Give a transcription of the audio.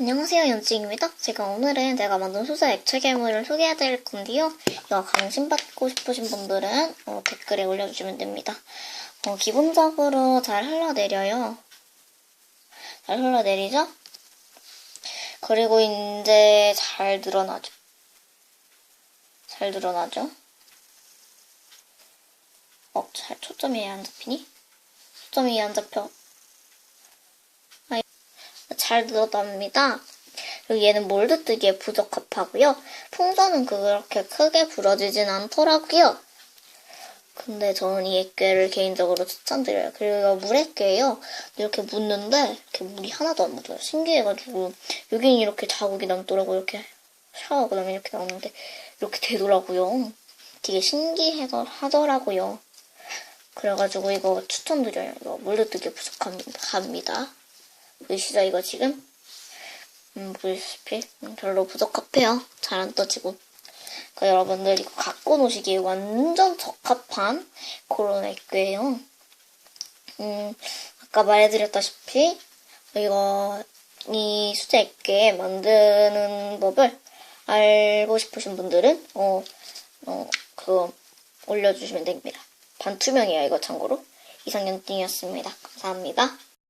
안녕하세요 연지입니다. 제가 오늘은 제가 만든 수제 액체 괴물을 소개해드릴 건데요. 이거 관심받고 싶으신 분들은 어, 댓글에 올려주시면 됩니다. 어, 기본적으로 잘 흘러내려요. 잘 흘러내리죠? 그리고 이제 잘 늘어나죠. 잘 늘어나죠? 어, 잘 초점이 왜안 잡히니? 초점이 안 잡혀. 잘 늘어납니다. 그리고 얘는 몰드 뜨기에 부적합하고요. 풍선은 그렇게 크게 부러지진 않더라고요. 근데 저는 이 액괴를 개인적으로 추천드려요. 그리고 물액괴예요. 이렇게 묻는데 이렇게 물이 하나도 안 묻어요. 신기해가지고 여기는 이렇게 자국이 남더라고요. 이렇게 샤워하고 나면 이렇게 나오는데 이렇게 되더라고요. 되게 신기하더라고요. 그래가지고 이거 추천드려요. 이거 물도 뜨기 부족합니다. 보이시죠 이거 지금? 음, 보이시피 별로 부적합해요. 잘 안 떠지고. 그 여러분들 이거 갖고 노시기에 완전 적합한 그런 액괴예요. 음, 아까 말해드렸다시피 이거 이 수제 액괴 만드는 법을 알고 싶으신 분들은 어, 어, 그거 올려주시면 됩니다. 반투명이에요, 이거 참고로. 이상연띵이었습니다. 감사합니다.